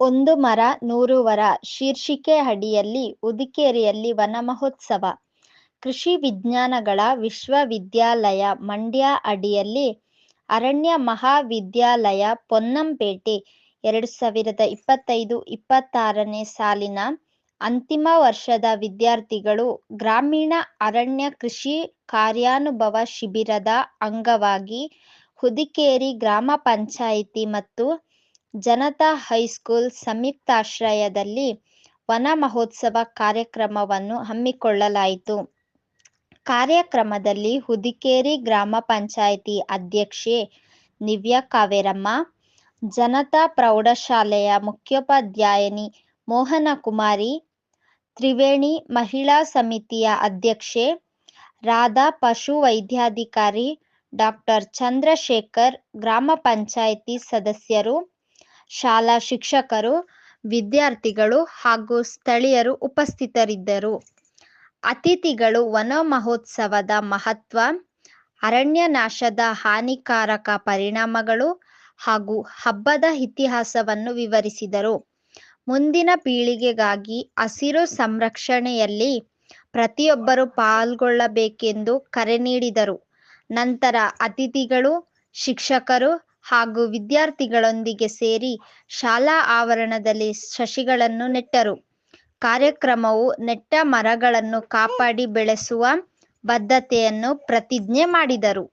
ಒಂದು ಮರ ನೂರು ವರ ಶೀರ್ಷಿಕೆ ಅಡಿಯಲ್ಲಿ ಹುದಿಕೇರಿಯಲ್ಲಿ ವನ ಮಹೋತ್ಸವ ಕೃಷಿ ವಿಜ್ಞಾನಗಳ ವಿಶ್ವವಿದ್ಯಾಲಯ ಮಂಡ್ಯ ಅಡಿಯಲ್ಲಿ ಅರಣ್ಯ ಮಹಾವಿದ್ಯಾಲಯ ಪೊನ್ನಂಪೇಟೆ ಎರಡು ಸಾವಿರದ ಇಪ್ಪತ್ತೈದು ಇಪ್ಪತ್ತಾರನೇ ಸಾಲಿನ ಅಂತಿಮ ವರ್ಷದ ವಿದ್ಯಾರ್ಥಿಗಳು ಗ್ರಾಮೀಣ ಅರಣ್ಯ ಕೃಷಿ ಕಾರ್ಯಾನುಭವ ಶಿಬಿರದ ಅಂಗವಾಗಿ ಹುದಿಕೇರಿ ಗ್ರಾಮ ಪಂಚಾಯಿತಿ ಮತ್ತು ಜನತಾ ಹೈಸ್ಕೂಲ್ ಸಂಯುಕ್ತಾಶ್ರಯದಲ್ಲಿ ವನ ಮಹೋತ್ಸವ ಕಾರ್ಯಕ್ರಮವನ್ನು ಹಮ್ಮಿಕೊಳ್ಳಲಾಯಿತು. ಕಾರ್ಯಕ್ರಮದಲ್ಲಿ ಹುದಿಕೇರಿ ಗ್ರಾಮ ಪಂಚಾಯಿತಿ ಅಧ್ಯಕ್ಷೆ ನಿವ್ಯಾ ಕಾವೇರಮ್ಮ, ಜನತಾ ಪ್ರೌಢಶಾಲೆಯ ಮುಖ್ಯೋಪಾಧ್ಯಾಯಿನಿ ಮೋಹನ ಕುಮಾರಿ ತ್ರಿವೇಣಿ ಮಹಿಳಾ ಸಮಿತಿಯ ಅಧ್ಯಕ್ಷೆ ರಾಧಾ ಪಶು ವೈದ್ಯಾಧಿಕಾರಿ ಡಾಕ್ಟರ್ ಚಂದ್ರಶೇಖರ್, ಗ್ರಾಮ ಪಂಚಾಯಿತಿ ಸದಸ್ಯರು ಶಾಲಾ ಶಿಕ್ಷಕರು, ವಿದ್ಯಾರ್ಥಿಗಳು ಹಾಗೂ ಸ್ಥಳೀಯರು ಉಪಸ್ಥಿತರಿದ್ದರು. ಅತಿಥಿಗಳು ವನ ಮಹೋತ್ಸವದ ಮಹತ್ವ ಅರಣ್ಯ ನಾಶದ ಹಾನಿಕಾರಕ ಪರಿಣಾಮಗಳು ಹಾಗೂ ಹಬ್ಬದ ಇತಿಹಾಸವನ್ನು ವಿವರಿಸಿದರು. ಮುಂದಿನ ಪೀಳಿಗೆಗಾಗಿ ಹಸಿರು ಸಂರಕ್ಷಣೆಯಲ್ಲಿ ಪ್ರತಿಯೊಬ್ಬರು ಪಾಲ್ಗೊಳ್ಳಬೇಕೆಂದು ಕರೆ ನೀಡಿದರು. ನಂತರ ಅತಿಥಿಗಳು, ಶಿಕ್ಷಕರು ಹಾಗೂ ವಿದ್ಯಾರ್ಥಿಗಳೊಂದಿಗೆ ಸೇರಿ ಶಾಲಾ ಆವರಣದಲ್ಲಿ ಸಸಿಗಳನ್ನು ನೆಟ್ಟರು. ಕಾರ್ಯಕ್ರಮವು ನೆಟ್ಟ ಮರಗಳನ್ನು ಕಾಪಾಡಿ ಬೆಳೆಸುವ ಬದ್ಧತೆಯನ್ನು ಪ್ರತಿಜ್ಞೆ ಮಾಡಿದರು.